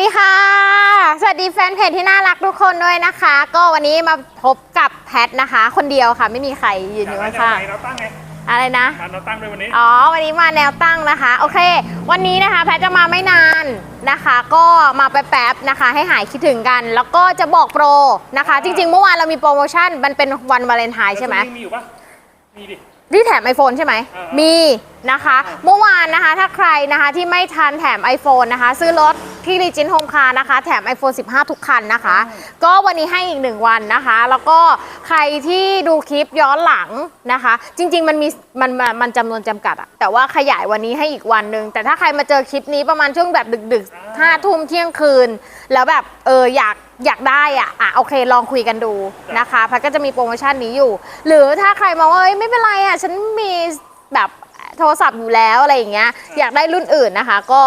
ดีค่ะ สวัสดีแฟนเพจที่น่ารักทุกคนด้วยนะคะ ก็วันนี้มาพบกับแพทนะคะ คนเดียวค่ะ ไม่มีใครยืนอยู่ข้างเราตั้งไงๆอะไรนะมาเราตั้งด้วยวันนี้อ๋อวันนี้มาแนวตั้งนะคะ โอเค วันนี้นะคะ แพทจะมาไม่นานนะคะ ก็มาแป๊บๆนะคะ ให้หายคิดถึงกัน แล้วก็จะบอกโปรนะคะ จริงๆ เมื่อวานเรามีโปรโมชั่นมันเป็นวันวาเลนไทน์ใช่ไหมแล้วมีอยู่ปะมีดิ นี่แถม iPhone ใช่ไหมอ่ามีมีนะคะอ่าเมื่อวานนะคะ ถ้าใครนะคะที่ไม่ทันแถม iPhone นะคะ ซื้อรถที่ Legend Home Car นะคะ แถม iPhone 15 ทุกคันนะคะ ก็วันนี้ให้อีกหนึ่งวันนะคะ แล้วก็ใครที่ดูคลิปย้อนหลังนะคะ จริง ๆ มันมีมันมันมันจำนวนจำกัดอะแต่ว่าขยายวันนี้ให้อีกวันหนึ่งแต่ถ้าใครมาเจอคลิปนี้ประมาณช่วงแบบดึกๆห้าทุ่มเที่ยงคืน แล้วแบบเอออยาก อยากได้อะอะโอเคลองคุยกันดูนะคะพัดก็จะมีโปรโมชั่นนี้อยู่ หรือถ้าใครมองว่าเอ้ยไม่เป็นไรอะฉันมีแบบโทรศัพท์อยู่แล้วอะไรอย่างเงี้ยอยากได้รุ่นอื่นนะคะ ก็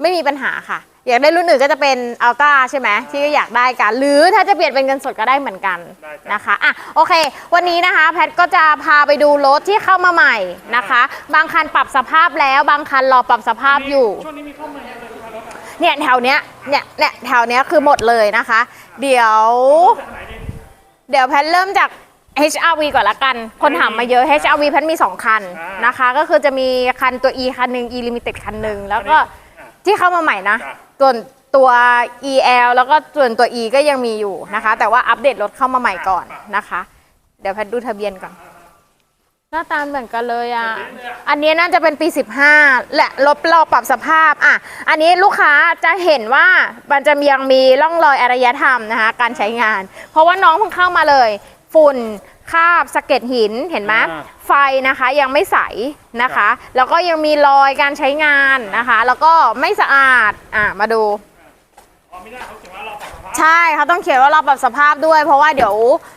ไม่มีปัญหาค่ะ อยากได้รุ่นอื่นก็จะเป็นอัลต้าใช่ไหมที่อยากได้กัน หรือถ้าจะเปลี่ยนเป็นเงินสดก็ได้เหมือนกันได้จ้ะนะคะอะโอเค วันนี้นะคะแพทก็จะพาไปดูรถที่เข้ามาใหม่นะคะ บางคันปรับสภาพแล้วบางคันรอปรับสภาพอยู่ช่วงนี้มีเข้ามาเยอะเลยลูกค้ารถอะ เนี่ยแถวเนี้ยเนี่ยเนี่ยแถวเนี้ยคือหมดเลยนะคะ เดี๋ยวจากไหนดิเดี๋ยวแพทเริ่มจาก HRV ก่อนละกัน คนถามมาเยอะ HRV แพทมี 2 คันอ่านนะคะ ก็คือจะมีคันตัว E คันหนึ่ง E Limited คันหนึ่งแล้วก็อะที่เข้ามาใหม่นะจ้ะส่วนตัว EL แล้วก็ส่วนตัว E ก็ยังมีอยู่นะคะ แต่ว่าอัปเดตรถเข้ามาใหม่ก่อนนะคะ เดี๋ยวแพทดูทะเบียนก่อนห น้าตาเหมือนกันเลยอะ อันนี้น่าจะเป็นปี 15 และลบรอบปรับสภาพอะ อันนี้ลูกค้าจะเห็นว่ามันจะยังมีร่องรอยอารยธรรมนะคะ การใช้งาน เพราะว่าน้องเพิ่งเข้ามาเลย ฝุ่นคราบสะเก็ดหินเห็นไหมอ่า ไฟนะคะยังไม่ใสนะคะ แล้วก็ยังมีรอยการใช้งานนะคะ แล้วก็ไม่สะอาดอะมาดูอ๋อไม่ได้เขาเขียนว่าเราปรับสภาพใช่เขาต้องเขียนว่าเราปรับสภาพด้วย เพราะว่าเดี๋ยวเอ่อ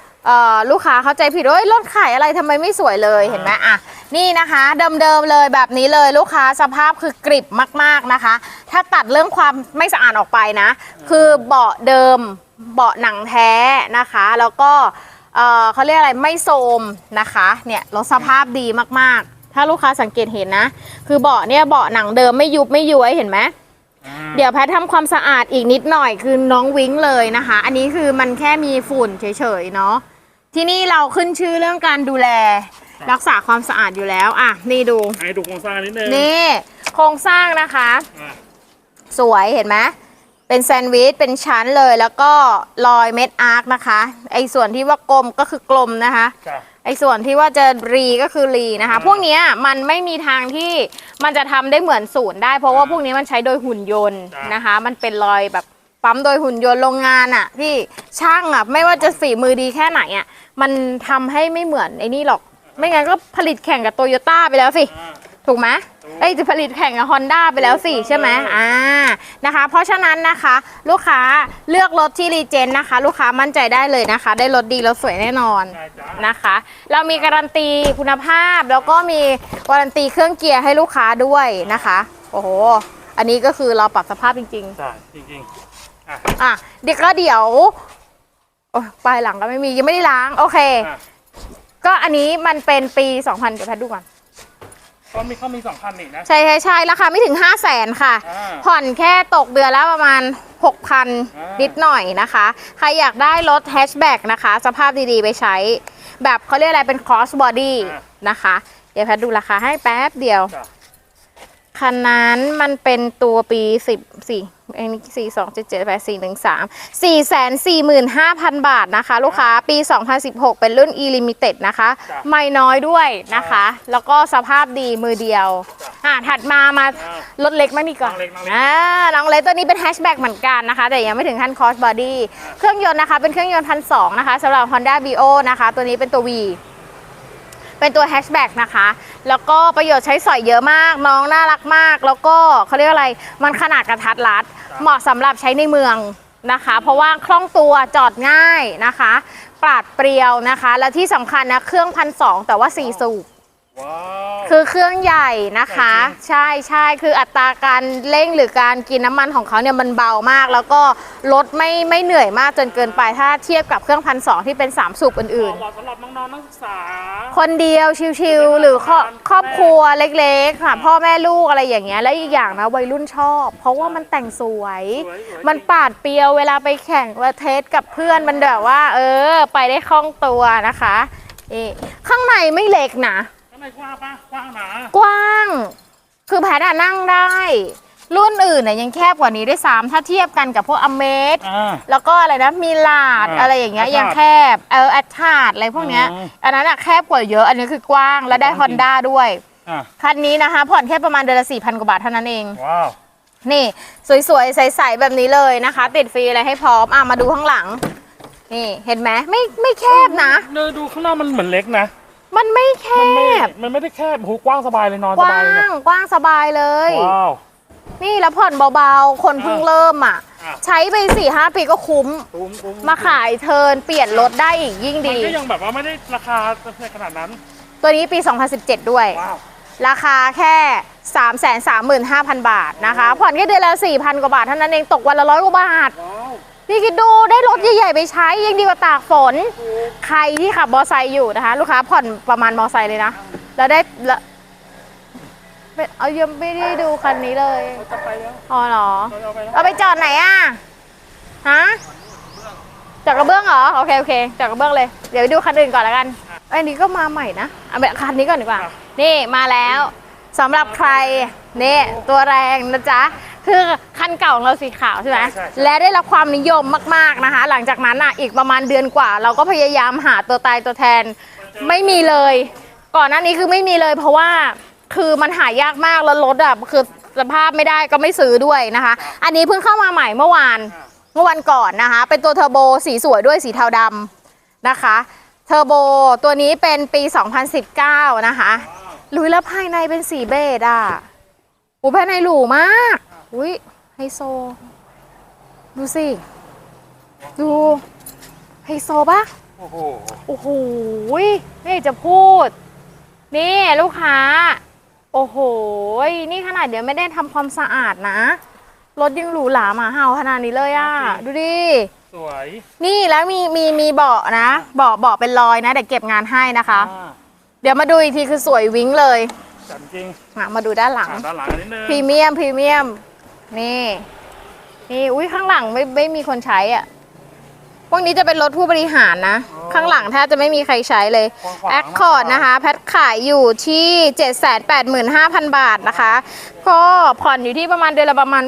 ลูกค้าเข้าใจผิดว่าเอ้ยรถขายอะไรทำไมไม่สวยเลยเห็นไหมอะนี่นะคะเดิมๆเลยแบบนี้เลยลูกค้าสภาพคือกริบมากๆนะคะ ถ้าตัดเรื่องความไม่สะอาดออกไปนะ คือเบาะเดิมเบาะหนังแท้นะคะ แล้วก็เอ่อเขาเรียกอะไรไม่โทรมนะคะเนี่ยรถสภาพดีมากๆ ถ้าลูกค้าสังเกตเห็นนะ คือเบาะเนี่ยเบาะหนังเดิมไม่ยุบไม่ย้วยเห็นไหมอ่า เดี๋ยวแพททำความสะอาดอีกนิดหน่อยคือน้องวิ้งเลยนะคะ อันนี้คือมันแค่มีฝุ่นเฉยๆเนาะที่นี่เราขึ้นชื่อเรื่องการดูแล รักษาความสะอาดอยู่แล้วอะนี่ดูให้ดูโครงสร้างนิดนึงนี่โครงสร้างนะคะ อะสวยเห็นไหม เป็นแซนด์วิชเป็นชั้นเลยแล้วก็รอยเม็ดอาร์คนะคะ ไอ้ส่วนที่ว่ากลมก็คือกลมนะคะ จ้ะ ไอ้ส่วนที่ว่าจะรีก็คือรีนะคะอ่าพวกเนี้ยมันไม่มีทางที่มันจะทำได้เหมือนศูนย์ได้ เพราะว่าพวกนี้มันใช้โดยหุ่นยนต์จ้านนะคะ มันเป็นรอยแบบปั๊มโดยหุ่นยนต์โรงงานอะที่ช่างอะไม่ว่าจะฝีมือดีแค่ไหนอะมันทำให้ไม่เหมือนไอ้นี่หรอก ไม่งั้นก็ผลิตแข่งกับโตโยต้าไปแล้วสิอ่าถูกไหมถูก เอ้ยจะผลิตแข่งกับฮอนด้าไปแล้วสิถูกต้องใช่ไหมเลยอ่านะคะ เพราะฉะนั้นนะคะ ลูกค้าเลือกรถที่รีเจนนะคะ ลูกค้ามั่นใจได้เลยนะคะ ได้รถดีรถสวยแน่นอนได้จ้ะนะคะ เรามีการันตีคุณภาพ แล้วก็มีวารันตีเครื่องเกียร์ให้ลูกค้าด้วยนะคะ โอ้โห อันนี้ก็คือเราปรับสภาพจริงจ้ะจริงๆอะๆอะเดี๋ยวก็เดี๋ยวโอ้ยปลายหลังก็ไม่มียังไม่ได้ล้างโอเคอะก็อันนี้มันเป็นปี 2000เดี๋ยวแพทย์ดูก่อน ก็มีเขามีสองพันนี่นะ ใช่ใช่ใช่ราคาไม่ถึง 5 0 0แสนค่ะ อ่าผ่อนแค่ตกเดือนละประมาณ 6,000 นิดหน่อยนะคะ ใครอยากได้รถแฮชแบ็กนะคะ สภาพดีๆ ไปใช้ แบบเขาเรียกอะไรเป็น cross body นะคะ เดี๋ยวแพทย์ดูราคาให้แป๊บเดียว จ้ะ คันนั้นมันเป็นตัวปี10สี่อันนี้สี่สองเจ็ดเจ็ดแปดสี่หนึ่งสามสี่แสนสี่หมื่นห้าพันบาทนะคะ ลูกค้าปี2016เป็นรุ่น e limited นะคะจ้ะไม่น้อยด้วยนะคะ แล้วก็สภาพดีมือเดียว อ่าถัดมามาอ่ารถเล็กมากดีกว่าน้องเล็กน้องเล็กอ่าน้องเล็กตัวนี้เป็นแฮชแบ็กเหมือนกันนะคะ แต่ยังไม่ถึงขั้นคอสบอดี้เครื่องยนต์นะคะ เป็นเครื่องยนต์พันสองนะคะสำหรับ Honda Vio นะคะ ตัวนี้เป็นตัว V เป็นตัวแฮชแบ็กนะคะแล้วก็ประโยชน์ใช้สอยเยอะมาก น้องน่ารักมาก แล้วก็เขาเรียกอะไร มันขนาดกระทัดรัด เหมาะสำหรับใช้ในเมืองนะคะ เพราะว่าคล่องตัวจอดง่ายนะคะ ปราดเปรียวนะคะ และที่สำคัญนะเครื่องพันสองแต่ว่าสี่สูบว้าว คือเครื่องใหญ่นะคะใหญ่จริงใช่ใช่คืออัตราการเร่งหรือการกินน้ำมันของเขาเนี่ยมันเบามาก แล้วก็รถไม่ไม่เหนื่อยมากจนเกินไปถ้าเทียบกับเครื่องพันสองที่เป็น3สูบอื่นเหมาะสำหรับน้องๆนักศึกษาๆคนเดียวชิวๆหรือครอบครอบครัวเล็กๆค่ะพ่อแม่ลูกอะไรอย่างเงี้ยแล้วอีกอย่างนะวัยรุ่นชอบ เพราะว่ามันแต่งสวยสวยๆมันปาดเปรียวเวลาไปแข่งเวลาเทสกับเพื่อนมันแบบว่า เออ ไปได้คล่องตัวนะคะนี่ข้างในไม่เล็กนะข้าง ในกว้างปะกว้างหนากว้าง คือแพทย์อะนั่งได้ รุ่นอื่นเนี่ยยังแคบกว่านี้ด้วยซ้ำถ้าเทียบกันกับพวกอเมสอ่า แล้วก็อะไรนะมีลาดอ่าอะไรอย่างเงี้ย Atlas ยังแคบเออแอดทาดอะไรพวกเนี้ย อืมอันนั้นอะแคบกว่าเยอะ อันนี้คือกว้างแล้วได้กฮว้าองนจริงด้าด้วย อ่าคันนี้นะคะ ผ่อนแค่ประมาณเดือนละสี่พันกว่าบาทเท่านั้นเอง ว้าว นี่ สวยๆ ใสๆ แบบนี้เลยนะคะ ติดฟรีอะไรให้พร้อม อะ มาดูข้างหลัง นี่ เห็นไหมไม่ไม่แคบนะเดินดูข้างหน้ามันเหมือนเล็กนะ มันไม่แคมันไม่บ มันไม่ได้แคบโอ้โหกว้างสบายเลยนอนกสว้าบายเลยเนี่ยงกว้างสบายเลย ว้าว นี่แล้วผ่อนเบาๆ คนเพิ่งอะเริ่มอะ อะ ใช้ไป4ี่ห้าปีก็คุ้มคุ้มคุ้มมาขายเทิร์นเปลี่ยนรถได้อีกยิ่งมันดี ก็ยังแบบว่าไม่ได้ราคาขนาดนั้นตัวนี้ปี 2017 ด้วย ว้าว ราคาแค่ 3 3 5 0 0 0 บาทนะคะ ผ่อนแค่เดือนละ4,000 กว่าบาทเท่านั้นเองตกวันละร้อยกว่าบาท ว้าว นี่คิดดูได้รถใหญ่ๆไปใช้ยังดีกว่าตากฝน ใครที่ขับมอไซค์อยู่นะคะ ลูกค้าผ่อนประมาณมอไซค์เลยนะ แล้วได้ละไม่เอายังไม่ได้ดูคันนี้เลยเราจะไปแล้วอ๋อเหรอเราจะไปแล้วเอาไปจอดไหนอะฮะจอดกระเบื้องเหรอโอเคโอเคจอดกระเบื้องเลยเดี๋ยวไปดูคันอื่นก่อนแล้วกันอันนี้ก็มาใหม่นะเอาแบบคันนี้ก่อนดีกว่า นี่มาแล้วสำหรับใครนี่ตัวแรงนะจ๊ะ คือคันเก่าของเราสีขาวใช่ไหมและได้รับความนิยมมากๆนะคะ หลังจากนั้นอะอีกประมาณเดือนกว่า เราก็พยายามหาตัวตายตัวแทนไม่มีเลย ก่อนหน้านี้คือไม่มีเลย เพราะว่าคือมันหายากมากแล้วรถอะคือสภาพไม่ได้ก็ไม่ซื้อด้วยนะคะ อันนี้เพิ่งเข้ามาใหม่เมื่อวาน เมื่อวันก่อนนะคะ เป็นตัวเทอร์โบสีสวยด้วยสีเทาดำนะคะ เทอร์โบตัวนี้เป็นปี 2019 นะคะลุยแล้วภายในเป็นสีเบจอะ อูภายในหรูมาก อุ้ยไฮโซ ดูสิ ดู ไฮโซปะโอ้โหโอ้โหยไม่อยากจะพูด นี่ลูกค้า โอ้โหยนี่ขนาดเดี๋ยวไม่ได้ทำความสะอาดนะ รถยังหรูหราหมาเห่าขนาดนี้เลยอะ่ะ ดูดิ สวย นี่แล้วมีมีมีเบาะนะ เบาะเบาะเป็นรอยนะเดี๋ยวเก็บงานให้นะคะ อ่าเดี๋ยวมาดูอีกทีคือสวยวิ้งเลยจัดจริงอะมาดูด้านหลัง อ่าด้านหลังนิดนึงพรีเมียมพรีเมียม นี่ นี่ อุ้ยข้างหลังไม่ไม่มีคนใช้อะ พวกนี้จะเป็นรถผู้บริหารนะ ข้างหลังแทบจะไม่มีใครใช้เลยกว้างขวางแอคคอร์ดนะคะ แพทขายอยู่ที่ 785,000 บาทนะคะ ก็ผ่อนอยู่ที่ประมาณเดือนละประมาณ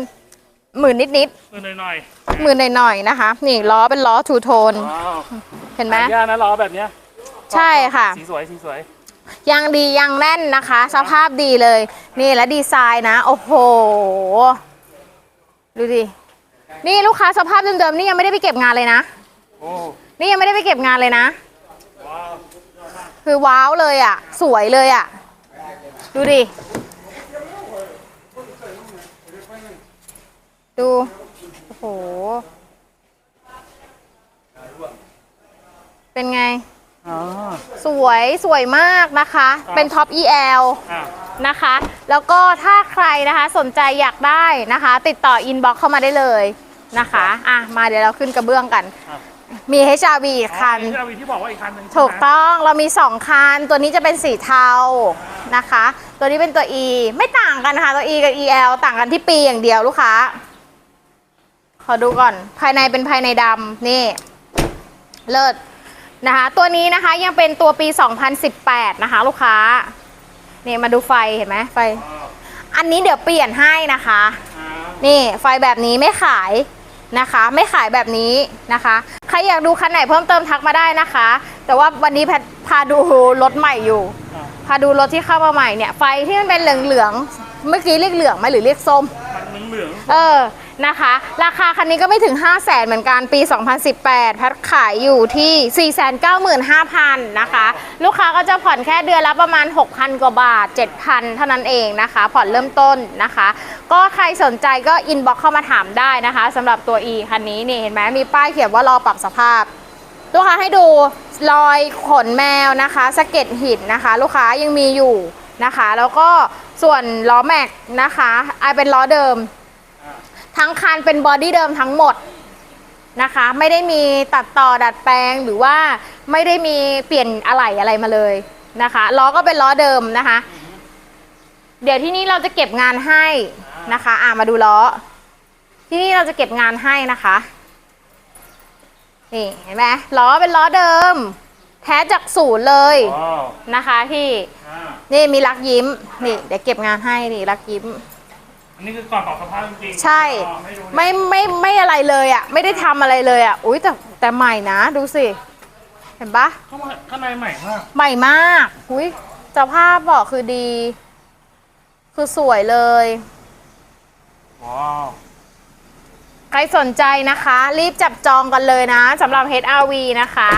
หมื่นนิดนิดหน่อยๆหมื่นหน่อยๆนะคะ นี่ล้อเป็นล้อทูโทนๆว้าวเห็นไหมหายากนะล้อแบบเนี้ย ใช่ค่ะ สีสวยสีสวยยังดียังแน่นนะคะ สภาพดีเลย นี่และดีไซน์นะ โอ้โห ดูดิ นี่ลูกค้าสภาพเดิมๆนี่ยังไม่ได้ไปเก็บงานเลยนะ โอ้นี่ยังไม่ได้ไปเก็บงานเลยนะ ว้าวคือว้าวเลยอะ สวยเลยอะ ดูดิ ดู โอ้โห เป็นไงอ่าสวยสวยมากนะคะ เป็นท็อป EL อ่า นะคะ แล้วก็ถ้าใครนะคะสนใจอยากได้นะคะ ติดต่ออินบ็อกเข้ามาได้เลยนะคะอะมาเดี๋ยวเราขึ้นกระเบื้องกันมี HRV อีกคันอ๋อนี่ที่บอกว่าอีกคันหนึ่งใช่ไหมถูกต้องเรามี 2 คัน ตัวนี้จะเป็นสีเทานะคะ ตัวนี้เป็นตัว E ไม่ต่างกันนะคะตัว E กับ EL ต่างกันที่ปีอย่างเดียวลูกค้า ขอดูก่อน ภายในเป็นภายในดำนี่ เลิศนะคะ ตัวนี้นะคะยังเป็นตัวปี 2018 นะคะ ลูกค้า นี่มาดูไฟเห็นไหมไฟ อันนี้เดี๋ยวเปลี่ยนให้นะคะอ่านี่ไฟแบบนี้ไม่ขายนะคะ ไม่ขายแบบนี้นะคะ ใครอยากดูคันไหนเพิ่มเติมทักมาได้นะคะ แต่ว่าวันนี้แพทพาดูรถใหม่อยู่อ่าพาดูรถที่เข้ามาใหม่เนี่ยไฟที่มันเป็นเหลืองๆเมื่อกี้เรียกเหลืองไหมหรือเรียกส้มมันเหลืองเออ นะคะ ราคาคันนี้ก็ไม่ถึง 5 0 0แสนเหมือนกันปี 2018 แพัดขายอยู่ที่ 495,000 นะคะ ลูกค้าก็จะผ่อนแค่เดือนละประมาณ 6,000 กว่าบาท 7,000 เท่านั้นเองนะคะ ผ่อนเริ่มต้นนะคะ ก็ใครสนใจก็อินบ็อกเข้ามาถามได้นะคะสำหรับตัว E คันนี้นี่เห็นไหมมีป้ายเขียนว่ารอปรับสภาพลูกค้าให้ดูรอยขนแมวนะคะสะเก็ดหินนะคะ ลูกค้ายังมีอยู่นะคะ แล้วก็ส่วนล้อแม็กนะคะไอเป็นล้อเดิม ทั้งคันเป็นบอดี้เดิมทั้งหมดนะคะ ไม่ได้มีตัดต่อดัดแปลงหรือว่าไม่ได้มีเปลี่ยนอะไหล่อะไรมาเลยนะคะล้อก็เป็นล้อเดิมนะคะ เดี๋ยวที่นี่เราจะเก็บงานให้นะคะอ่ามาดูล้อ ที่นี่เราจะเก็บงานให้นะคะนี่เห็นไหมล้อเป็นล้อเดิม แท้จากศูนย์เลยว้าวนะคะที่อ่านี่มีรักยิ้มนี่เดี๋ยวเก็บงานให้นี่รักยิ้มอั นนี้คือก่อนปรับสภาพจริงๆใช่ อ๋อไม่รู้ไม่ไม่ไม่อะไรเลยอะ ไม่ได้ทำอะไรเลยอะ อุ้ยแต่แต่ใหม่นะ ดูสิ เห็นปะเข้ามาข้างในใหม่มากใหม่มากอุ้ยสภาพบอกคือดี คือสวยเลย ว้าวใครสนใจนะคะ รีบจับจองกันเลยนะสำหรับ HRV นะคะ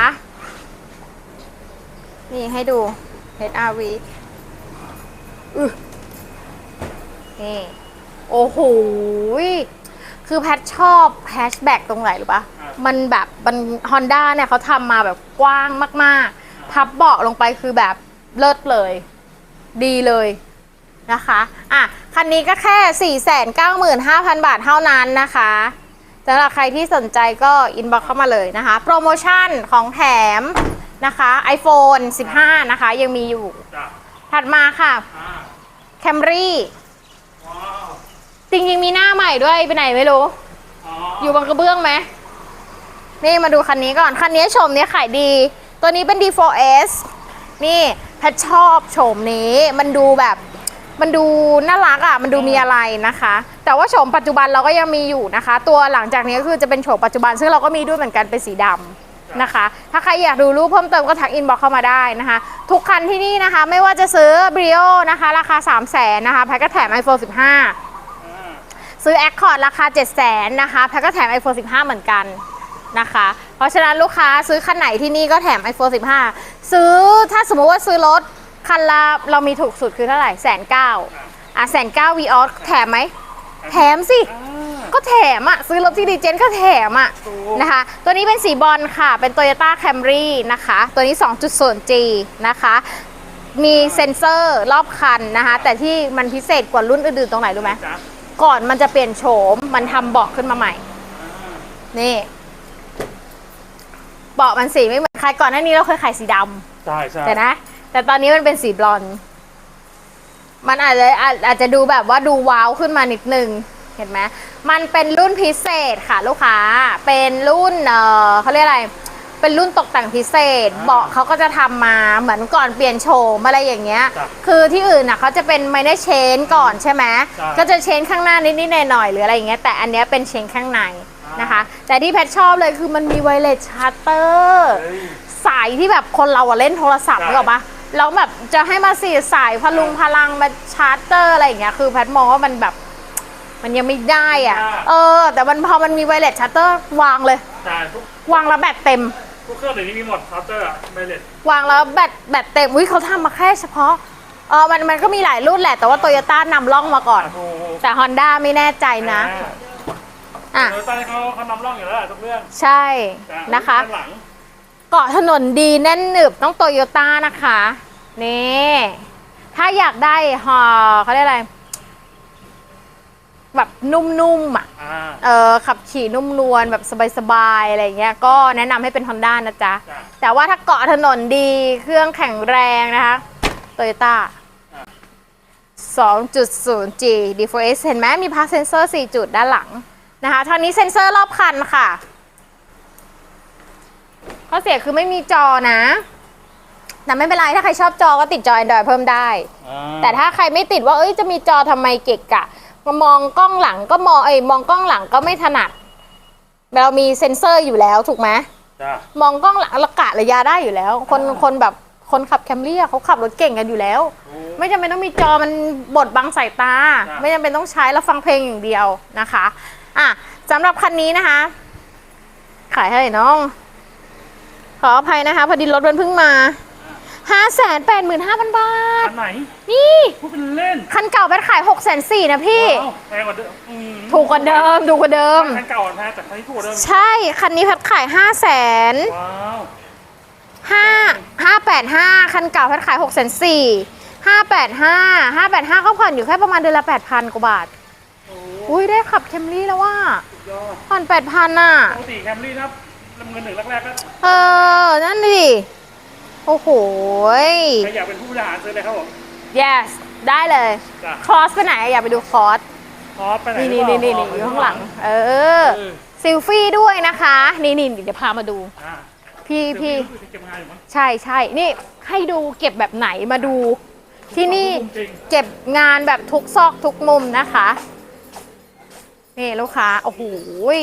นี่ให้ดู HRV อือนี่ โอ้โหยคือแพทชอบแฮชแบ็กตรงไหนหรือปะมันแบบมันฮอนด้าเนี่ยเขาทำมาแบบกว้างมากๆ พับเบาะลงไปคือแบบเลิศเลย ดีเลยนะคะ อะ คันนี้ก็แค่ 495,000 บาทเท่านั้นนะคะสำหรับใครที่สนใจก็อินบ็อกเข้ามาเลยนะคะ โปรโมชั่นของแถมนะคะ iPhone 15 นะคะ ยังมีอยู่จ้ะถัดมาค่ะอ่า Camry ว้าว จริงๆมีหน้าใหม่ด้วยไปไหนไม่รู้อ๋ออยู่บนกระเบื้องไหม นี่มาดูคันนี้ก่อน คันนี้โฉมนี้ขายดี ตัวนี้เป็น D4S นี่แพทชอบโฉมนี้ มันดูแบบมันดูน่ารักอะ มันดูมีอะไรนะคะ แต่ว่าโฉมปัจจุบันเราก็ยังมีอยู่นะคะ ตัวหลังจากนี้ก็คือจะเป็นโฉมปัจจุบัน ซึ่งเราก็มีด้วยเหมือนกันเป็นสีดำนะคะ ถ้าใครอยากดูรูปเพิ่มเติมก็ทักอินบอกเข้ามาได้นะคะ ทุกคันที่นี่นะคะ ไม่ว่าจะซื้อ Brio นะคะ ราคา 3 0 0 0 0นนะคะ แพ็กก็แถม iPhone 15อ่า ซื้อ Accord ราคา7 0 0 0 0นะคะแพ็กก็แถม iPhone 15 เหมือนกันนะคะ เพราะฉะนั้นลูกค้าซื้อคันไหนที่นี่ก็แถม iPhone 15 ซื้อถ้าสมมติว่าซื้อรถคันละเรามีถูกสุดคือเท่าไหร่แสนเก้าอะแสนเก้าวีออสแถมไหม แถมสิอ่าก็แถมอะ ซื้อรถที่ดีเจนก็แถมอะถูกนะคะ ตัวนี้เป็นสีบอลค่ะ เป็น Toyota Camry นะคะ ตัวนี้ 2.0G นะคะ มีเซ็นเซอร์รอบคันนะคะ แต่ที่มันพิเศษกว่ารุ่นอื่นๆตรงไหนรู้ไหมจ๊ะ ก่อนมันจะเปลี่ยนโฉมมันทำเบาะขึ้นมาใหม่อ่านี่เบาะมันสีไม่เหมือนใครก่อนหน้านี้เราเคยขายสีดำ ใช่ใช่แต่นะ แต่ตอนนี้มันเป็นสีบลอนด์มันอาจจะอาจอาจจะดูแบบว่าดูว้าวขึ้นมานิดนึง เห็นไหมมันเป็นรุ่นพิเศษค่ะลูกค้า เป็นรุ่นเออเขาเรียกอะไร เป็นรุ่นตกแต่งพิเศษเบาะเขาก็จะทำมาเหมือนก่อนเปลี่ยนโฉมอะไรอย่างเงี้ยคือที่อื่นน่ะเขาจะเป็นไมเนอร์เชนก่อนใช่ไหมก็จะเชนข้างหน้านิดๆหน่อยๆหรืออะไรอย่างเงี้ยแต่อันเนี้ยเป็นเชนข้างในนะคะ แต่ที่แพทชอบเลยคือมันมีไวเลสชาร์เตอร์ เฮ้ย สายที่แบบคนเราอะเล่นโทรศัพท์ใช่ นึกออกปะแล้วแบบจะให้มาสีสายพลุงพลังมาชาร์เตอร์อะไรอย่างเงี้ย คือแพทมองว่ามันแบบ มันยังไม่ได้อะเออ แต่มันพอมันมีไวเลสชาร์เตอร์วางเลยใช่ทุก วางแล้วแบตเต็ม ทุกเครื่องเดี๋ยวนี้มีหมดเคาน์เตอร์อะไบเลตวางแล้วแบตแบตเต็มอุ้ยเขาทำมาแค่เฉพาะเออมันมันก็มีหลายรุ่นแหละแต่ว่าโตโยต้านำร่องมาก่อนโอ้โหแต่ Honda ไม่แน่ใจนะ อะเออตอนนี้เขาเขานำร่องอยู่แล้วแหละทุกเรื่องใช่จ้นะคะ ด้านหลังเกาะถนนดีแน่นหนึบต้องโตโยต้านะคะ นี่ ถ้าอยากได้ฮอเขาเรียกอะไร แบบนุ่มๆอะอ่าเออขับขี่นุ่มนวลแบบสบายๆอะไรเงี้ยก็แนะนำให้เป็น Honda นะจ๊ะ จ้ะแต่ว่าถ้าเกาะถนนดีเครื่องแข็งแรงนะคะโตโยต้า อะ 2.0G D4S เห็นไหมมีพาร์เซนเซอร์ 4 จุดด้านหลังนะคะท่านี้เซ็นเซอร์รอบคันค่ะ ข้อเสียคือไม่มีจอนะ แต่ไม่เป็นไร ถ้าใครชอบจอก็ติดจอ Android เพิ่มได้ อ่าแต่ถ้าใครไม่ติดว่าเอ้ยจะมีจอทำไมเกะกะ มามองกล้องหลังก็มองเอ้ยมองกล้องหลังก็ไม่ถนัด เรามีเซ็นเซอร์อยู่แล้วถูกไหมจ้ะมองกล้องหลังระกะระยะได้อยู่แล้ว คนคนแบบคนขับแคมรี่อะเขาขับรถเก่งกันอยู่แล้ว โอ้ ไม่จำเป็นต้องมีจอมันบดบังสายตา จ้ะ ไม่จำเป็นต้องใช้แล้วฟังเพลงอย่างเดียวนะคะอะสำหรับคันนี้นะคะ ขายให้น้อง ขออภัยนะคะ พอดีรถมันเพิ่งมา 5 8 5 0 0 0 บาทคันไหนนี่ พูดเป็นเล่นคันเก่าแพทขาย 6 4 0 0 0นะพี่ ว้าวแพงกว่าเดิมอืมถูกกว่าเดิมถูกกว่าเดิม คันเก่าอะแพงแต่คันนี้ถูกกว่าเดิมใช่ คันนี้แพทขาย 5 0 0 0 0นว้าวห้าห้าแปดห้าคันเก่าแพทขายหกแสนสี่ห้าแปดห้าห้าแปดห้าก็ผ่อนอยู่แค่ประมาณเดือนละแปดพันกว่าบาท โอ้อุ้ยได้ขับแคมรี่แล้วว่าสุดยอดผ่อนแปดพันอะ ปกติแคมรี่นะครับลำเงินหนึ่งแรกๆก็เออ นั่นดิ โอ้โหยใครอยากเป็นผู้บริหารซื้อเลยครับผม yes ได้เลย จ้ะ คอร์สไปไหน อยากไปดูคอร์สคอร์สไปไหนนี่หรืนี่อเปนี่ล่นี่อยู่ข้างหลังเออเออซิลฟี่ด้วยนะคะ นี่นี่เดี๋ยวพามาดูอ่าพี่พี่เดี๋ยวเก็บงานอยู่มั้ง ใช่ใช่ นี่ให้ดูเก็บแบบไหนมาดู ที่นี่จริง เก็บงานแบบทุกซอกทุกมุมนะคะ นี่ลูกค้า โอ้โหย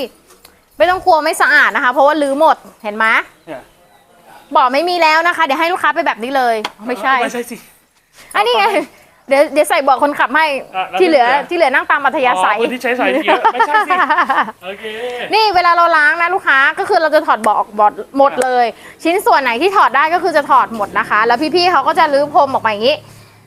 ไม่ต้องกลัวไม่สะอาดนะคะ เพราะว่าลื้อหมด เห็นไหมเนี่ย บอกไม่มีแล้วนะคะ เดี๋ยวให้ลูกค้าไปแบบนี้เลยไม่ใช่ไม่ใช่สิ อันนี้ไง เดี๋ยวเดี๋ยวใส่เบอกคนขับให้อะแล้วที่เหลือที่เหลือที่เหลือนั่งตามอัธยาศัยอ๋อคนที่ใช้สายเยอะไม่ใช่สิ โอเค นี่เวลาเราล้างนะลูกค้าก็คือเราจะถอดเบาะออกหมดหมดเลย ชิ้นส่วนไหนที่ถอดได้ก็คือจะถอดหมดนะคะ แล้วพี่ๆเขาก็จะรื้อพรมออกมาอย่างนี้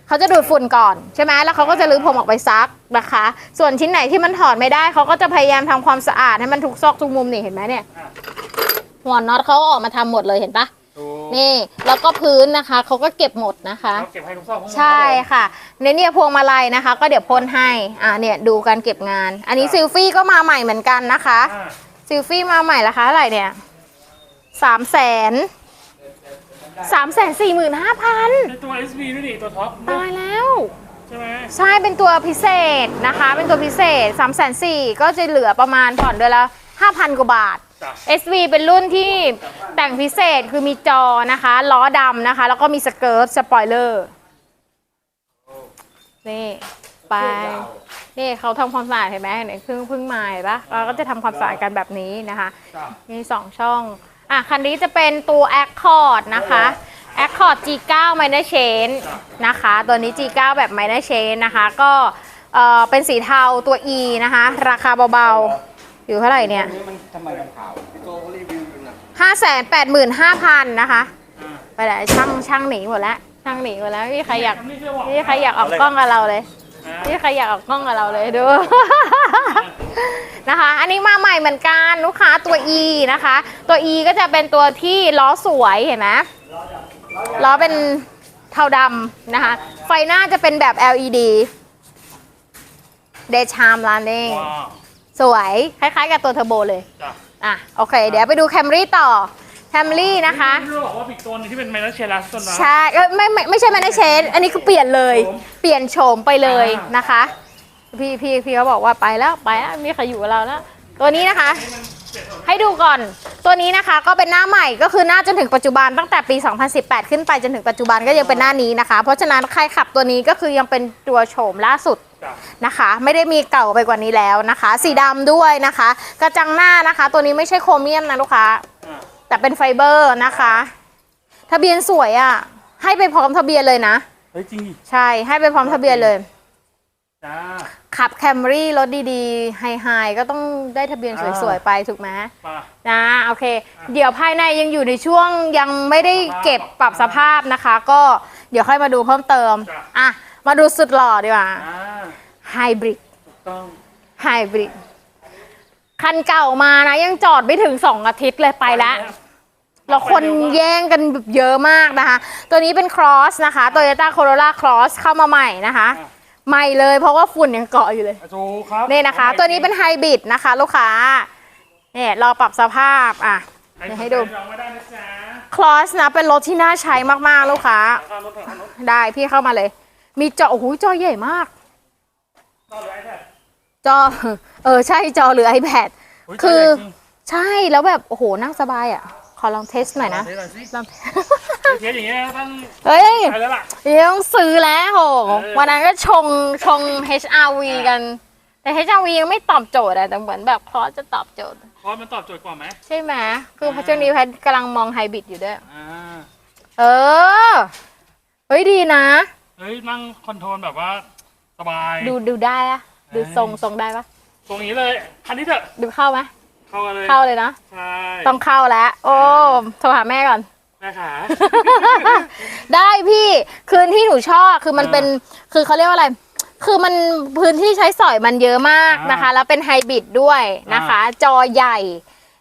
เขาจะดูดฝุ่นก่อนใช่ไหมแล้วเขาก็จะรื้อพรมออกไปซักนะคะ ส่วนชิ้นไหนที่มันถอดไม่ได้เขาก็จะพยายามทำความสะอาดให้มันทุกซอกทุกมุมนี่เห็นไหมเนี่ยอะหัวน็อตเขาออกมาทำหมดเลยเห็นปะดู นี่ แล้วก็พื้นนะคะเขาก็เก็บหมดนะคะ เราเก็บให้ทุกซอกทุกมุมใช่ค่ะในเนี่ยพวงมาลัยนะคะ ก็เดี๋ยวพ่นให้อ่าเนี่ยดูการเก็บงาน อันนี้ซิลฟี่ก็มาใหม่เหมือนกันนะคะอ่าซิลฟี่มาใหม่ราคาเท่าไหร่เนี่ยสามแสนสามแสนสี่หมื่นห้าพันในตัว SV ด้วยนี่ตัวท็อปตายแล้ว ใช่ไหมใช่เป็นตัวพิเศษนะคะ เป็นตัวพิเศษ3ามแสนสี่ก็จะเหลือประมาณผ่อนเดือนละ5,000 กว่าบาทจ้ะ SV เป็นรุ่นที่แต่งพิเศษคือมีจอนะคะ ล้อดำนะคะ แล้วก็มีสเกิร์ตสปอยเลอร์นี่ไปนี่เขาทำความสะอาดเห็นไหมเนี่ยเพิ่งเพิ่งมาเห็นปะเราก็จะทำความสะอาดกันแบบนี้นะคะจ้ะมีสองช่องอะคันนี้จะเป็นตัว Accord นะคะ Accord G9 Minor Chain นะคะ ตัวนี้ G9 แบบ Minor Chain นะคะ ก็เอ่อเป็นสีเทาตัว E นะคะ ราคาเบาๆ อยู่เท่าไหร่เนี่ยนี่มันทำไมมันขาวโจก็รีวิวอยู่นะ585,000นะคะอ่าไปไหนช่างช่างหนีหมดแล้วช่างหนีหมดแล้วไม่มีใครอยากแคมรี่เชื่อบอกไม่มีใครอยากออกกล้องกับเราเลยอ่านี่ใครอยากออกกล้องกับเราเลยดู นะคะ อันนี้มาใหม่เหมือนกันลูกค้าตัว E นะคะ ตัว E ก็จะเป็นตัวที่ล้อสวยเห็นไหมล้อเป็นเทาดำนะคะ ไฟหน้าจะเป็นแบบ LED เดชามลานเองว้าว สวยคล้ายๆกับตัวเทอร์โบเลยจ้ะ อะโอเค เดี๋ยวไปดูแคมรี่ต่อแคมรี่นะคะ ที่เราบอกว่าอีกตัวหนึงที่เป็นไมเนอร์เชลัสต้นไม้ใช่เอ้ยไม่ไม่ไม่ใช่แมนเชนอันนี้คือเปลี่ยนเลยโฉมเปลี่ยนโฉมไปเลยอ่าน นะคะ พี่พี่พี่เขาบอกว่าไปแล้วไปแล้วไม่มีใครอยู่กับเราแล้ว ตัวนี้นะคะ ให้ดูก่อน ตัวนี้นะคะก็เป็นหน้าใหม่ก็คือหน้าจนถึงปัจจุบันตั้งแต่ปี 2018 ขึ้นไปจนถึงปัจจุบันก็ยังเป็นหน้านี้นะคะ เพราะฉะนั้นใครขับตัวนี้ก็คือยังเป็นตัวโฉมล่าสุดจ้ะนะคะ ไม่ได้มีเก่าไปกว่านี้แล้วนะคะ สีดำด้วยนะคะ กระจังหน้านะคะ ตัวนี้ไม่ใช่โครเมียมนะลูกค้าอ่าแต่เป็นไฟเบอร์นะคะ ทะเบียนสวยอะ่ะ ให้ไปพร้อมทะเบียนเลยนะเฮ้ยจริงดิใช่ให้ไปพร้อมทะเบียนเลยจ้า ขับแคมรี่รถดีๆ ไฮๆ ก็ต้องได้ทะเบียนสวยๆ ไปถูกไหมมานะโอเค เดี๋ยวภายในยังอยู่ในช่วงยังไม่ได้เก็บปรับสภาพนะคะ ก็เดี๋ยวค่อยมาดูเพิ่มเติม อะ มาดูสุดหล่อดีกว่าอ่าไฮบริดถูกต้องไฮบริดคันเก่ามานะยังจอดไม่ถึง 2 อาทิตย์เลยไปแล้ว แล้วคนแย่งกันแบบเยอะมากนะคะ ตัวนี้เป็น Cross นะคะ Toyota Corolla Cross เข้ามาใหม่นะคะใหม่เลยเพราะว่าฝุ่นยังเกาะอยู่เลยอะถูกครับนี่นะคะ ตัวนี้เป็นไฮบริดนะคะ ลูกค้าเนี่ยรอปรับสภาพอะเดี๋ยวให้ดูลองไม่ได้นะจ๊ะ Cross นะเป็นรถที่น่าใช้มากๆลูกค้าข้ามรถข้ามรถได้พี่เข้ามาเลย มีจอโอ้โหจอใหญ่มากต่อเลยไอ้แท้จอเออใช่จอหรือ iPad ยคือตัวใหญ่จริงใช่แล้วแบบโอ้โหนั่งสบายอะ ขอลองเทสหน่อยนะเทสหน่อยสิลอง เทสอย่างเงี้ยต้องเฮ้ยไปแล้วล่ะ เดี๋ยวต้องซื้อแล้วโหเออ วันนั้นก็ชงชง HRV กัน แต่ HRV ยังไม่ตอบโจทย์อะแต่เหมือนแบบคอจะตอบโจทย์ เพราะมันตอบโจทย์กว่าไหม ใช่ไหมคือพช่วงนี้แพทย์กำลังมองไฮบริดอยู่ด้วย อ่า เออ เฮ้ยดีนะ เฮ้ยนั่งคอนโทรลแบบว่าสบาย ดูดูได้อะดูเอ้ยทรงทรงได้ปะตรงนี้เลย คันนี้เถอะ ดูเข้าไหมเข้ามาเลย เข้าเลยนะ ใช่ ต้องเข้าแล้ว โอ้โทรหาแม่ก่อน แม่ขาได้พี่คืนที่หนูชอบคือมันอ่าเป็นคือเขาเรียกว่าอะไร คือมันพื้นที่ใช้สอยมันเยอะมากนะคะ แล้วเป็นไฮบริดด้วยนะคะ จอใหญ่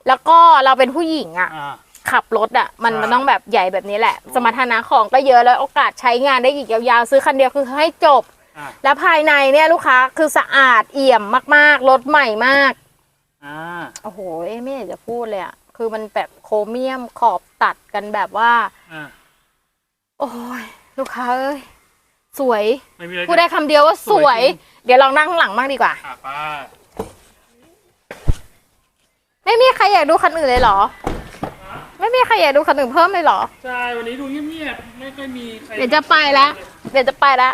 แล้วก็เราเป็นผู้หญิงอะ่ะอ่าขับรถอะมันใช่มันต้องแบบใหญ่แบบนี้แหละ สมรรถนะของก็เยอะแล้วโอกาสใช้งานได้อีกยาวๆซื้อคันเดียวคือให้จบอ่าแล้วภายในเนี่ยลูกค้าคือสะอาดเอี่ยมมากๆรถใหม่มากอ่าโอ้โหเอ้ไม่อยากจะพูดเลยอะ คือมันแบบโครเมียมขอบตัดกันแบบว่า อ่า โอ้ยลูกค้าเอ้ยสวยไม่มีอะไรพูดได้คำเดียวว่าสสววยยจริงเดี๋ยวลองนั่งข้างหลังบ้างดีกว่า อะไปไม่มีใครอยากดูคันอื่นเลยเหรอ ไม่มีใครอยากดูคันอื่นเพิ่มเลยเหรอ ใช่ วันนี้ดูเงียบๆ ไม่ค่อยมีใครเดี๋ยวจะไปแล้ว เดี๋ยวจะไปแล้ว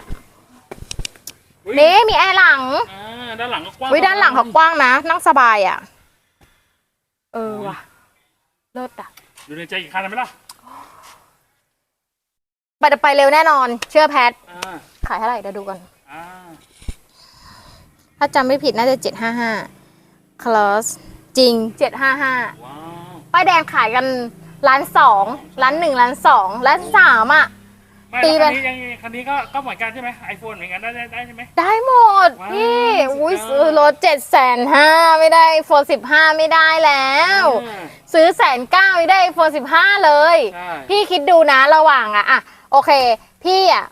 อุ๊ยนี่มีแอร์หลังอ่าด้านหลังก็กว้างวิด้านหลังเขากว้างนะ นั่งสบายอะ เออว่ะ เลิศอะ อยู่ในใจอีกคันเลยไหมล่ะไปจะไปเร็วแน่นอน เชื่อแพท อ่าขายเท่าไหร่เดี๋ยวดูก่อน อ่าถ้าจำไม่ผิดน่าจะเจ็ดห้าห้าคลอสจริงเจ็ดห้าห้าว้าว ป้ายแดงขายกันล้านสองล้านหนึ่งล้านสองล้านสามอะ ไม่ตีแล้วไป คันนี้ยังคันนี้ก็ก็เหมือนกันใช่ไหมไอโฟนเหมือนกันได้ได้ได้ใช่ไหม ได้หมดว้าวพี่อุ้ยสุดยอดซื้อรถเจ็ดแสนห้าไม่ได้โฟนสิบห้าไม่ได้แล้ว อ่า ซื้อแสนเก้าไม่ได้โฟนสิบห้าเลย ใช่ พี่คิดดูนะระหว่างอะอะโอเค พี่อะ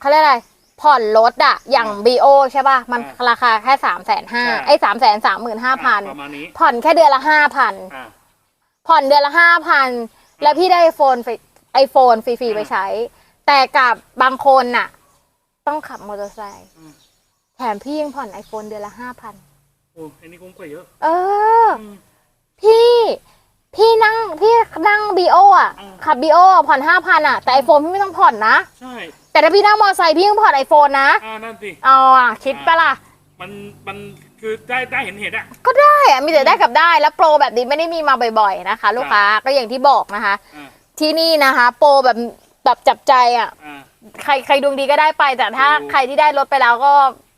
เขาเรียกอะไร ผ่อนรถอะอย่าง BO ใช่ป่ะ มันราคาแค่สามแสนห้าไอ้สามแสนสามหมื่นห้าพันประมาณนี้ผ่อนแค่เดือนละห้าพันอ่า ผ่อนเดือนละห้าพันแล้วพี่ได้ไอโฟนไอโฟนฟรีๆไปใช้ แต่กับบางคนน่ะ ต้องขับมอเตอร์ไซค์อืม แถมพี่ยังผ่อนไอโฟนเดือนละห้าพันโอ้อันนี้คุ้มกว่าเยอะเออ อืม พี่พี่นั่งพี่นั่งบีโออะ อืม ขับบีโอผ่อนห้าพันอะ แต่ไอโฟนพี่ไม่ต้องผ่อนนะ ใช่แต่ถ้าพี่นั่งมอเตอร์ไซค์พี่ต้องผ่อนไอโฟนนะอ่านั่นสิ เอาอะคิดปะล่ะ มันมันคือได้ได้เห็นเห็นอะก็ได้อะมีแต่ได้กับได้แล้วโปรแบบนี้ไม่ได้มีมาบ่อยๆนะคะ ลูกค้าก็อย่างที่บอกนะคะ อ่า ที่นี่นะคะ โปรแบบ แบบจับใจอะ อ่า ใครใครดวงดีก็ได้ไป แต่ถ้าถูก ใครที่ได้รถไปแล้วก็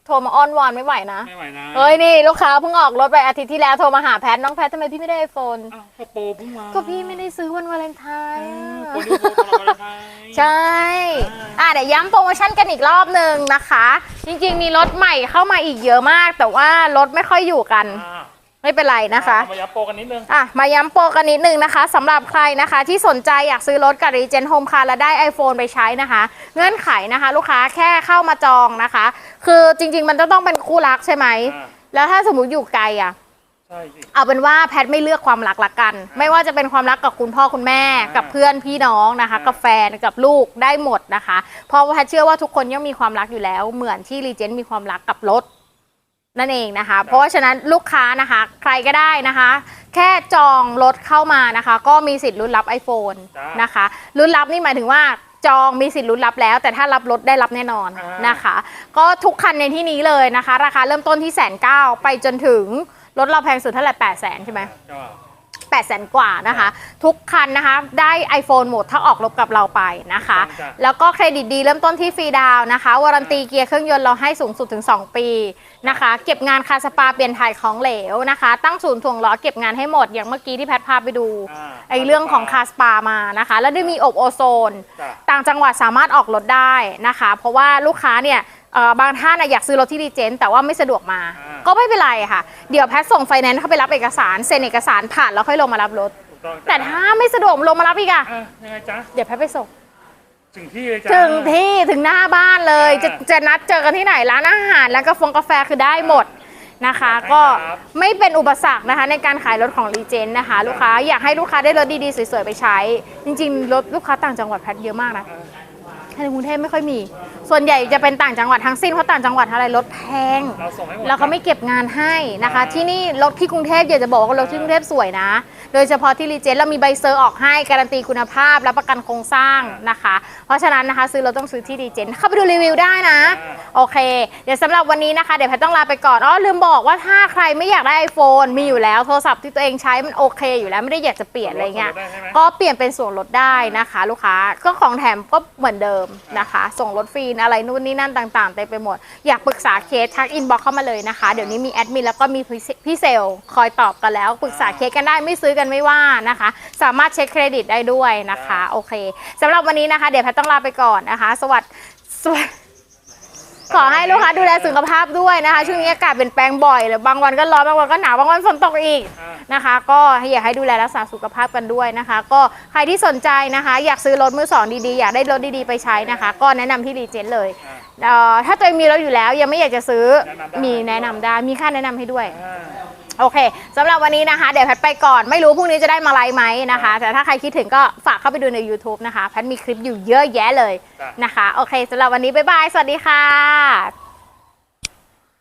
โทรมาอ้อนวอนไม่ไหวนะ ไม่ไหวนะเฮ้ยนี่ลูกค้าเพิ่งออกรถไปอาทิตย์ที่แล้วโทรมาหาแพทน้องแพททำไมพี่ไม่ได้ไอโฟน อ้าวก็โปรเพิ่งมาก็พี่ไม่ได้ซื้อวันวาเลนไทอ่น์าอะโปรนิวโปรตลอดเลยไทย ใช่ อะเดี๋ยวย้ำโปรโมชั่นกันอีกรอบหนึ่งนะคะ จริงๆ มีรถใหม่เข้ามาอีกเยอะมาก แต่ว่ารถไม่ค่อยอยู่กัน อ่า ไม่เป็นไรนะคะเอามาย้ำโปรกันนิดนึงอะมาย้ำโปรกันนิดนึงนะคะสำหรับใครนะคะ ที่สนใจอยากซื้อรถกับ Regen Home Car และได้ iPhone ไปใช้นะคะ เงื่อนไขนะคะ ลูกค้าแค่เข้ามาจองนะคะ คือจริง ๆ มันจะต้องเป็นคู่รักใช่ไหมอ่าแล้วถ้าสมมติอยู่ไกลอะใช่สิเอาเป็นว่าแพทไม่เลือกความรักละกัน ไม่ว่าจะเป็นความรักกับคุณพ่อคุณแม่อ่ากับเพื่อนพี่น้องนะคะอ่ากับแฟนกับลูกได้หมดนะคะ เพราะว่าแพทเชื่อว่าทุกคนย่อมมีความรักอยู่แล้ว เหมือนที่รีเจนมีความรักกับรถ นั่นเองนะคะ เพราะว่าฉะนั้นลูกค้านะคะ ใครก็ได้นะคะ แค่จองรถเข้ามานะคะ ก็มีสิทธิ์ลุ้นรับ iPhone จ้านนะคะลุ้นรับนี่หมายถึงว่าจองมีสิทธิ์ลุ้นรับแล้ว แต่ถ้ารับรถได้รับแน่นอนอ่าน นะคะ ก็ทุกคันในที่นี้เลยนะคะ ราคาเริ่มต้นที่แสนเก้าไปจนถึงรถเราแพงสุดเท่าไหร่แปดแสนใช่ไหม ก็ 8 0 0แสนกว่านะคะ ทุกคันนะคะ ได้ iPhone หมดถ้าออกรถกับเราไปนะคะถูกต้องจ้ะ แล้วก็เครดิตดีเริ่มต้นที่ฟรีดาวน์นะคะ วารันตีเกียร์เครื่องยนต์เราให้สูงสุดถึง 2 ปีนะคะ เก็บงานคาสปาเปลี่ยนถ่ายของเหลวนะคะ ตั้งศูนย์ถ่วงล้อเก็บงานให้หมด อย่างเมื่อกี้ที่แพทพาไปดูอ่าไอเรื่องของคาสปามานะคะ แล้วได้มีอบโอโซน จ้ะ ต่างจังหวัดสามารถออกรถได้นะคะ เพราะว่าลูกค้าเนี่ย เอ่อบางท่านน่ะอยากซื้อรถที่ดีเจนแต่ว่าไม่สะดวกมา อ่า ก็ไม่เป็นไรค่ะ เดี๋ยวแพทส่งไฟแนนซ์เข้าไปรับเอกสารเซ็นเอกสารผ่านแล้วค่อยลงมารับรถ ถูกต้องจ้ะแต่ถ้าไม่สะดวกลงมารับอีกอะอะยังไงจ๊ะเดี๋ยวแพทไปส่ง ถึงที่เลยจ้ะ ถึงที่ถึงหน้าบ้านเลยจะอ่าจะนัดเจอกันที่ไหนร้านอาหารแล้วก็ฟงกาแฟคือได้หมดนะคะ ได้ก็ครับไม่เป็นอุปสรรคนะคะในการขายรถของรีเจนนะคะ ลูกค้าอยากให้ลูกค้าได้รถดีๆ สวยๆ ไปใช้ จริงๆ รถลูกค้าต่างจังหวัดแพทเยอะมากนะ อ่า ในกรุงเทพไม่ค่อยมี ส่วนใหญ่จะเป็นต่างจังหวัดทั้งสิ้นเพราะต่างจังหวัดอะไรรถแพง เราส่งให้หมด แล้วก็ไม่เก็บงานให้นะคะอ่าที่นี่รถที่กรุงเทพอยากจะบอกว่ารถที่กรุงเทพสวยนะ โดยเฉพาะที่รีเจนเรามีใบเซอร์ออกให้การันตีคุณภาพและประกันโครงสร้างนะคะ เพราะฉะนั้นนะคะซื้อรถต้องซื้อที่รีเจนเข้าไปดูรีวิวได้นะ โอเค เดี๋ยวสำหรับวันนี้นะคะเดี๋ยวแพทต้องลาไปก่อนอ๋อลืมบอกว่าถ้าใครไม่อยากได้ iPhone มีอยู่แล้วโทรศัพท์ที่ตัวเองใช้มันโอเค อยู่แล้วไม่ได้อยากจะเปลี่ยนอะไรเงี้ยส่งรถได้ใช่ไหมก็เปลี่ยนเป็นส่วนลดได้นะคะ ลูกค้าก็ของแถมก็เหมือนเดิมนะคะ ส่งรถฟรีอะไรนู่นนี่นั่นต่างๆเต็มไปหมด อยากปรึกษาเคสทักอินบ็อกเข้ามาเลยนะคะ เดี๋ยวนี้มีแอดมินแล้วก็มีพี่เซลล์คอยตอบกันแล้วปรึกษาเคสกันได้ไม่ซื้อกันไม่ว่านะคะ สามารถเช็คเครดิตได้ด้วยนะคะ โอเคสำหรับวันนี้นะคะ เดี๋ยวแพทต้องลาไปก่อนนะคะ สวัสดีสวัสดีสขอให้ลูกค้าดูแลสุขภาพด้วยนะคะช่วงนี้อากาศเปลี่ยนแปลงบ่อยหรือบางวันก็ร้อนบางวันก็หนาวบางวันฝนตกอีกอ่านะคะ ก็อยากให้ดูแลรักษาสุขภาพกันด้วยนะคะ ก็ใครที่สนใจนะคะ อยากซื้อรถมือสองดีๆอยากได้รถดีๆไปใช้นะคะ ก็แนะนำที่รีเจนเลยอ่าเอ่อถ้าตัวเองมีรถอยู่แล้วยังไม่อยากจะซื้อแนะนำได้มีแนะนำได้มีค่าแนะนำให้ด้วยอ่า โอเคสำหรับวันนี้นะคะ เดี๋ยวแพทไปก่อนไม่รู้พรุ่งนี้จะได้มาไลฟ์ไหมนะคะ แต่ถ้าใครคิดถึงก็ฝากเข้าไปดูใน YouTube นะคะ แพทมีคลิปอยู่เยอะแยะเลยจ้ะนะคะ โอเคสำหรับวันนี้บ๊ายบาย สวัสดีค่ะ